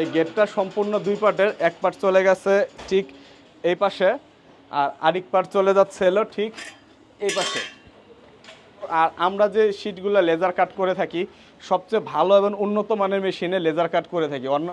এই গেটটা সম্পূর্ণ দুই পার্টের এক পার্ট চলে গেছে ঠিক এই পাশে, আর আরেক পার্ট চলে যাচ্ছে এলো ঠিক এই পাশে। আর আমরা যে শিটগুলো লেজার কাট করে থাকি, সবচেয়ে ভালো এবং উন্নত মানের মেশিনে লেজার কাট করে থাকি। অন্য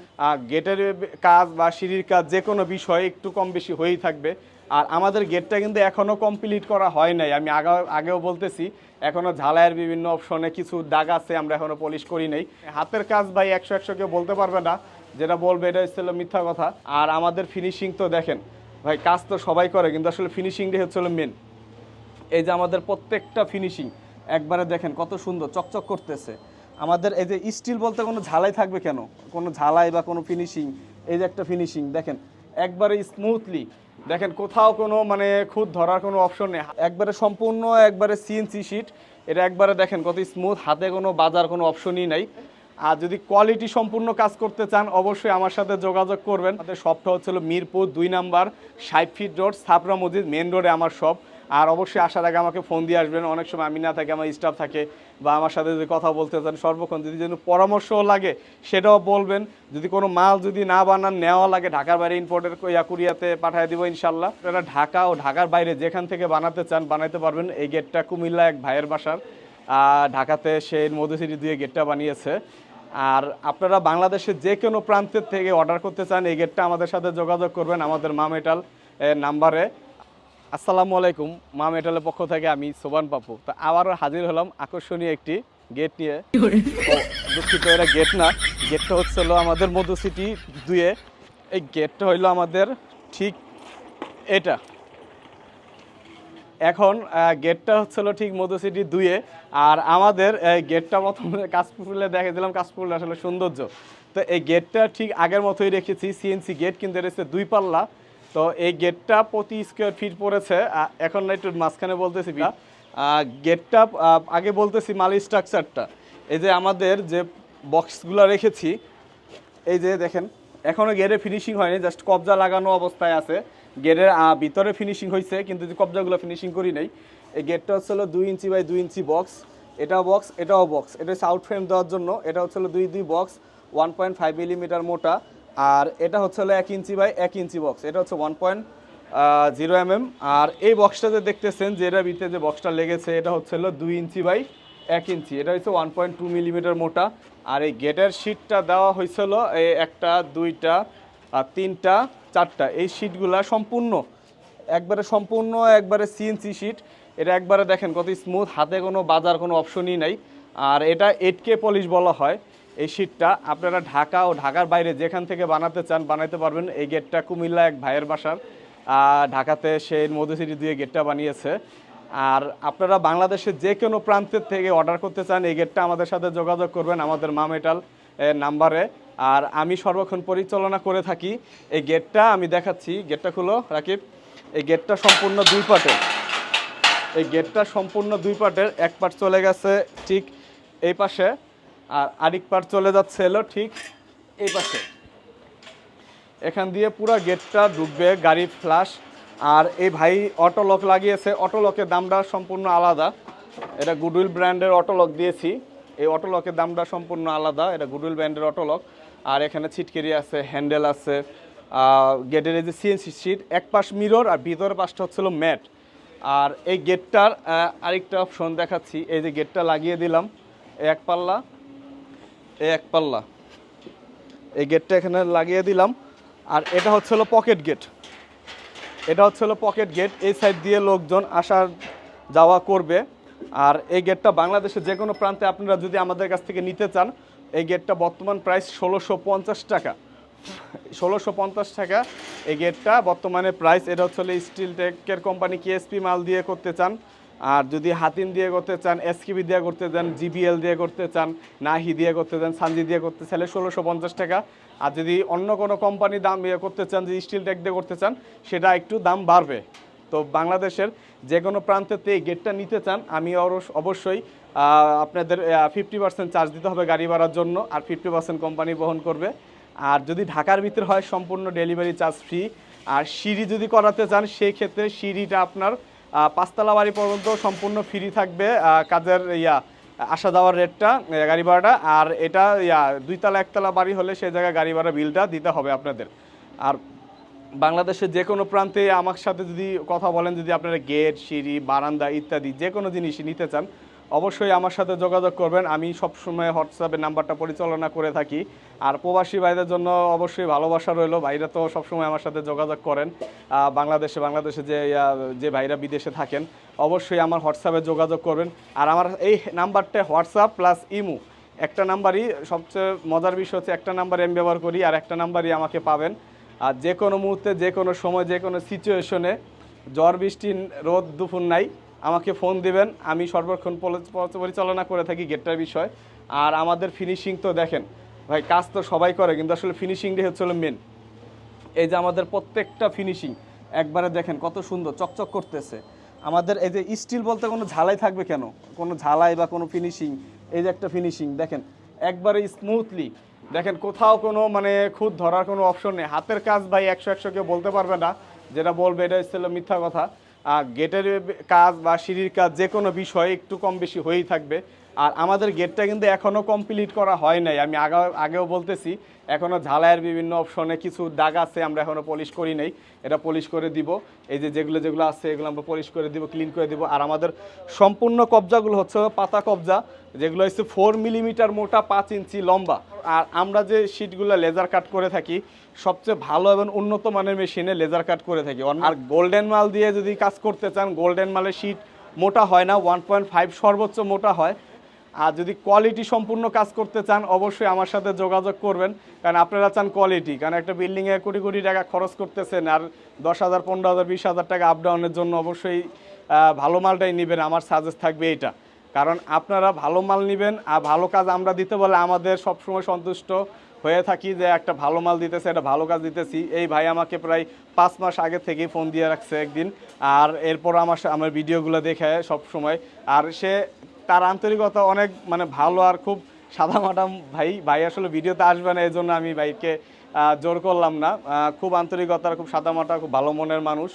গেটের কাজ বা সিঁড়ির কাজ যে কোনো বিষয় একটু কম বেশি হয়েই থাকবে। আর আমাদের গেটটা কিন্তু এখনও কমপ্লিট করা হয় নাই। আমি আগেও আগেও বলতেছি এখনও ঝালাইয়ের বিভিন্ন অপশনে কিছু দাগ আছে, আমরা এখনও পলিশ করি নাই। হাতের কাজ ভাই একশো একশো কেউ বলতে পারবে না। যেটা বলবে এটা হচ্ছে মিথ্যা কথা। আর আমাদের ফিনিশিং তো দেখেন, ভাই কাজ তো সবাই করে, কিন্তু আসলে ফিনিশিংটাই হচ্ছে মেন এই যে আমাদের প্রত্যেকটা ফিনিশিং একবারে দেখেন কত সুন্দর, চকচক করতেছে। আমাদের এই যে স্টিল বলতে কোনো ঝালাই থাকবে কেন? কোনো ঝালাই বা কোনো ফিনিশিং এই যে একটা ফিনিশিং দেখেন, একবারে স্মুথলি দেখেন কোথাও কোনো মানে খুদ ধরার কোনো অপশন নেই। একবারে সম্পূর্ণ একবারে সিএনসি শিট এটা একবারে দেখেন কত স্মুথ হাতে কোনো বাজার কোনো অপশনই নাই। আর যদি কোয়ালিটি সম্পূর্ণ কাজ করতে চান, অবশ্যই আমার সাথে যোগাযোগ করবেন। আমাদের শপটা হচ্ছিল মিরপুর দুই নাম্বার ষাট ফিট রোড সাপরা মসজিদ মেন রোডে আমার শপ আর অবশ্যই আসার আগে আমাকে ফোন দিয়ে আসবেন। অনেক সময় আমি না থাকি, আমার স্টাফ থাকে বা আমার সাথে যদি কথা বলতে চান, সর্বক্ষণ যদি যেন পরামর্শও লাগে, সেটাও বলবেন। যদি কোনো মাল যদি না বানান, নেওয়া লাগে, ঢাকার বাইরে ইম্পোর্টের ইয়া কুরিয়াতে পাঠিয়ে দিব ইনশাল্লাহ আপনারা ঢাকা ও ঢাকার বাইরে যেখান থেকে বানাতে চান বানাতে পারবেন। এই গেটটা কুমিল্লা এক ভাইয়ের বাসার। ঢাকাতে সে মধুসিটি দিয়ে গেটটা বানিয়েছে। আর আপনারা বাংলাদেশের যে কোনো প্রান্তের থেকে অর্ডার করতে চান এই গেটটা আমাদের সাথে যোগাযোগ করবেন আমাদের মা মেটাল নাম্বারে। আসসালামু আলাইকুম মা মেটালের পক্ষ থেকে আমি সোবান পাপু। তা আবারও হাজির হলাম আকর্ষণীয় একটি গেট নিয়ে। দুঃখিত এটা গেট না। গেটটা হচ্ছে হলো আমাদের মধু সিটি দুয়ে। এই গেটটা হইল আমাদের ঠিক এটা। এখন গেটটা হচ্ছিল ঠিক মধু সিটি দুইয়ে। আর আমাদের গেটটা প্রথমে কাশফুলে দেখে দিলাম কাশফুল আসলে সৌন্দর্য। তো এই গেটটা ঠিক আগের মতোই রেখেছি সিএনসি গেট, কিন্তু রয়েছে দুই পাল্লা। তো এই গেটটা প্রতি স্কোয়ার ফিট পড়েছে এখন একটু মাঝখানে বলতেছি গেটটা আগে বলতেছি মালি স্ট্রাকচারটা এই যে আমাদের যে বক্সগুলো রেখেছি, এই যে দেখেন এখনও গেটে ফিনিশিং হয়নি জাস্ট কবজা লাগানো অবস্থায় আছে। গেটের ভিতরে ফিনিশিং হয়েছে কিন্তু যে কবজাগুলো ফিনিশিং করি নাই, এই গেটটা হচ্ছে হলো দুই ইঞ্চি বাই দুই ইঞ্চি বক্স এটাও বক্স এটাও বক্স এটা হচ্ছে আউট ফ্রেম দেওয়ার জন্য, এটা হচ্ছে হলো দুই দুই box one point five millimetre মোটা। আর এটা হচ্ছে হলো এক ইঞ্চি বাই এক ইঞ্চি বক্স এটা হচ্ছে one point zero M M আর এই বক্সটা যে দেখতেছেন, যে এটার ভিতরে যে বক্সটা লেগেছে, এটা হচ্ছে হলো দুই ইঞ্চি বাই এক ইঞ্চি। এটা হচ্ছে ওয়ান পয়েন্ট টু মিলিমিটার মোটা। আর এই গেটের শিটটা দেওয়া হয়েছিল এই একটা, দুইটা, আর তিনটা, চারটা। এই শিটগুলা সম্পূর্ণ, একবারে সম্পূর্ণ, একবারে সিএনসি শিট এটা একবারে দেখেন কত স্মুথ হাতে কোনো বাজার কোনো অপশনই নাই। আর এটা এইট কে পলিশ বলা হয়। এই শিটটা আপনারা ঢাকা ও ঢাকার বাইরে যেখান থেকে বানাতে চান বানাতে পারবেন। এই গেটটা কুমিল্লা এক ভাইয়ের বাসার। ঢাকাতে সে মধুসিটি দিয়ে গেটটা বানিয়েছে। আর আপনারা বাংলাদেশের যে কোনো প্রান্তের থেকে অর্ডার করতে চান, এই গেটটা আমাদের সাথে যোগাযোগ করবেন, আমাদের মা মেটাল নাম্বারে। আর আমি সর্বক্ষণ পরিচালনা করে থাকি। এই গেটটা আমি দেখাচ্ছি। গেটটা খুলো, রাকিব। এই গেটটা সম্পূর্ণ দুই পার্টের। এই গেটটা সম্পূর্ণ দুই পার্টের। এক পার্ট চলে গেছে ঠিক এই পাশে, আর আরেক পার্ট চলে যাচ্ছে এলো ঠিক এই পাশে। এখান দিয়ে পুরো গেটটা ঢুকবে, গাড়ি ফ্লাশ আর এই ভাই অটো লক লাগিয়েছে। অটো লকের দামটা সম্পূর্ণ আলাদা। এটা গুডউইল ব্র্যান্ডের অটো লক দিয়েছি। এই অটো লকের দামটা সম্পূর্ণ আলাদা। এটা গুডউইল ব্র্যান্ডের অটো লক আর এখানে ছিটকেরি আছে হ্যান্ডেল আছে। গেটের এই যে সিএনসি সিট এক পাশ মিরর আর ভিতরের পাশটা হচ্ছিল ম্যাট আর এই গেটটার আরেকটা অপশন দেখাচ্ছি। এই যে গেটটা লাগিয়ে দিলাম। এক পাল্লা। এই এক পাল্লা। এই গেটটা এখানে লাগিয়ে দিলাম। আর এটা হচ্ছে হলো পকেট গেট এটা হচ্ছে হলো পকেট গেট এই সাইড দিয়ে লোকজন আসার, যাওয়া করবে। আর এই গেটটা বাংলাদেশের যে কোনো প্রান্তে আপনারা যদি আমাদের কাছ থেকে নিতে চান, এই গেটটা বর্তমান প্রাইস ষোলোশো পঞ্চাশ টাকা। ষোলোশো পঞ্চাশ টাকা এই গেটটা বর্তমানে প্রাইস এটা হচ্ছে স্টিল টেকের কোম্পানি কেএসপি মাল দিয়ে করতে চান। আর যদি হাতিম দিয়ে করতে চান এসকিবি দিয়ে করতে চান জিবিএল দিয়ে করতে চান নাহি দিয়ে করতে চান সানজি দিয়ে করতে চাইলে ষোলোশো পঞ্চাশ টাকা। আর যদি অন্য কোনো কোম্পানি দাম ইয়ে করতে চান যদি স্টিল ট্যাগ দিয়ে করতে চান, সেটা একটু দাম বাড়বে। তো বাংলাদেশের যে কোনো প্রান্তেতে গেটটা নিতে চান, আমি অবশ্য- অবশ্যই আপনাদের ফিফটি পার্সেন্ট চার্জ দিতে হবে গাড়ি ভাড়ার জন্য, আর ফিফটি পার্সেন্ট কোম্পানি বহন করবে। আর যদি ঢাকার ভিতর হয়, সম্পূর্ণ ডেলিভারি চার্জ ফ্রি আর সিঁড়ি যদি করাতে চান সেই ক্ষেত্রে সিঁড়িটা আপনার পাঁচতলা বাড়ি পর্যন্ত সম্পূর্ণ ফ্রি থাকবে কাজের ইয়া, আসা যাওয়ার রেটটা গাড়ি ভাড়াটা। আর এটা, ইয়া, দুইতলা, একতলা বাড়ি হলে সেই জায়গায় গাড়ি ভাড়া বিলটা দিতে হবে আপনাদের। আর বাংলাদেশের যে কোনো প্রান্তে আমার সাথে যদি কথা বলেন, যদি আপনারা গেট সিঁড়ি, বারান্দা ইত্যাদি যে কোনো জিনিসই নিতে চান অবশ্যই আমার সাথে যোগাযোগ করবেন। আমি সবসময় হোয়াটসঅ্যাপের নাম্বারটা পরিচালনা করে থাকি। আর প্রবাসী ভাইদের জন্য অবশ্যই ভালোবাসা রইল। ভাইরা তো সবসময় আমার সাথে যোগাযোগ করেন। বাংলাদেশে বাংলাদেশে যে যে ভাইরা বিদেশে থাকেন, অবশ্যই আমার হোয়াটসঅ্যাপে যোগাযোগ করবেন। আর আমার এই নাম্বারটা হোয়াটসঅ্যাপ প্লাস ইমু একটা নাম্বারই সবচেয়ে মজার বিষয় হচ্ছে একটা নাম্বারে আমি ব্যবহার করি আর একটা নাম্বারই আমাকে পাবেন। আর যে কোনো মুহূর্তে, যে কোনো সময়, যে কোনো সিচুয়েশনে ঝড়, বৃষ্টি, রোদ, দুপুর নাই। আমাকে ফোন দিবেন, আমি সর্বক্ষণ পরিচালনা করে থাকি গেটটার বিষয়। আর আমাদের ফিনিশিং তো দেখেন, ভাই কাজ তো সবাই করে, কিন্তু আসলে ফিনিশিংটাই হচ্ছে মেন এই যে আমাদের প্রত্যেকটা ফিনিশিং একবারে দেখেন কত সুন্দর, চকচক করতেছে। আমাদের এই যে স্টিল বলতে কোনো ঝালাই থাকবে কেন? কোনো ঝালাই বা কোনো ফিনিশিং এই যে একটা ফিনিশিং দেখেন, একবারে স্মুথলি দেখেন, কোথাও কোনো মানে খুদ ধরার কোনো অপশন নেই। হাতের কাজ ভাই একশো একশো কেউ বলতে পারবে না, যেটা বলবে, এটা ছিল মিথ্যা কথা। গেটের কাজ বা সিঁড়ির কাজ যে কোনো বিষয় একটু কম বেশি হয়েই থাকবে। আর আমাদের গেটটা কিন্তু এখনও কমপ্লিট করা হয় নাই। আমি আগা, আগেও বলতেছি এখনও ঝালাইয়ের বিভিন্ন অপশনে কিছু দাগ আছে, আমরা এখনও পলিশ করি নাই। এটা পলিশ করে দিব। এই যে যেগুলো যেগুলো আছে, এগুলো আমরা পলিশ করে দিব ক্লিন করে দিব। আর আমাদের সম্পূর্ণ কবজাগুলো হচ্ছে পাতা কবজা, যেগুলো হচ্ছে ফোর মিলিমিটার মোটা, পাঁচ ইঞ্চি লম্বা। আর আমরা যে শিটগুলো লেজার কাট করে থাকি, সবচেয়ে ভালো এবং উন্নত মানের মেশিনে লেজার কাট করে থাকি। আর গোল্ডেন মাল দিয়ে যদি কাজ করতে চান গোল্ডেন মালের শিট মোটা হয় না ওয়ান পয়েন্ট ফাইভ সর্বোচ্চ মোটা হয়। আর যদি কোয়ালিটি সম্পূর্ণ কাজ করতে চান, অবশ্যই আমার সাথে যোগাযোগ করবেন। কারণ আপনারা চান কোয়ালিটি কারণ একটা বিল্ডিংয়ে কোটি কোটি টাকা খরচ করতেছেন আর দশ হাজার, পনেরো হাজার, বিশ হাজার টাকা আপ ডাউনের জন্য অবশ্যই ভালো মালটাই নেবেন। আমার সাজেস্ট থাকবে এটা কারণ আপনারা ভালো মাল নেবেন আর ভালো কাজ আমরা দিতে বলে আমাদের সবসময় সন্তুষ্ট হয়ে থাকি যে একটা ভালো মাল দিতেছে, একটা ভালো কাজ দিতেছি। এই ভাই আমাকে প্রায় পাঁচ মাস আগে থেকেই ফোন দিয়ে রাখছে একদিন। আর এরপর আমার আমার ভিডিওগুলো দেখে সব সময় আর সে তার আন্তরিকতা অনেক মানে ভালো আর খুব সাদা মাটাম ভাই। ভাই আসলে ভিডিওতে আসবে না এই জন্য আমি ভাইকে জোর করলাম না। খুব আন্তরিকতার, খুব সাদা মাটা খুব ভালো মনের মানুষ।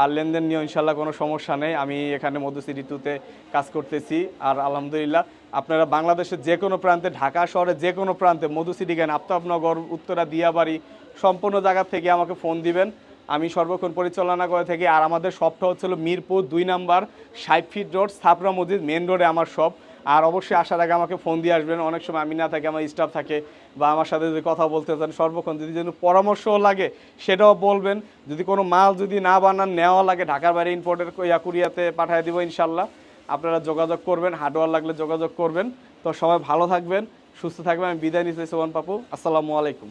আর লেনদেন নিয়ে ইনশাল্লাহ কোনো সমস্যা নেই। আমি এখানে মধুসি ঋতুতে কাজ করতেছি। আর আলহামদুলিল্লাহ, আপনারা বাংলাদেশের যে কোনো প্রান্তে, ঢাকা শহরে যে কোনো প্রান্তে মধুসিটি জ্ঞান আফতাবনগর, উত্তরা, দিয়াবাড়ি, সম্পূর্ণ জায়গা থেকে আমাকে ফোন দিবেন। আমি সর্বক্ষণ পরিচালনা করে থাকি। আর আমাদের শপটা হচ্ছিল মিরপুর দুই নাম্বার ষাট ফিট রোড সাপরা মসজিদ, মেন রোডে আমার শপ। আর অবশ্যই আসার আগে আমাকে ফোন দিয়ে আসবেন। অনেক সময় আমি না থাকি, আমার স্টাফ থাকে বা আমার সাথে যদি কথা বলতে চান, সর্বক্ষণ যদি যেন পরামর্শও লাগে, সেটাও বলবেন। যদি কোনো মাল যদি না বানান, নেওয়া লাগে, ঢাকার বাইরে ইম্পোর্টের ইয়া কুরিয়াতে পাঠিয়ে দেবো ইনশাল্লাহ। আপনারা যোগাযোগ করবেন, হার্ডওয়ার লাগলে যোগাযোগ করবেন। তো সবাই ভালো থাকবেন, সুস্থ থাকবেন। আমি বিদায় নিতে সোহান পাপু আসসালামু আলাইকুম।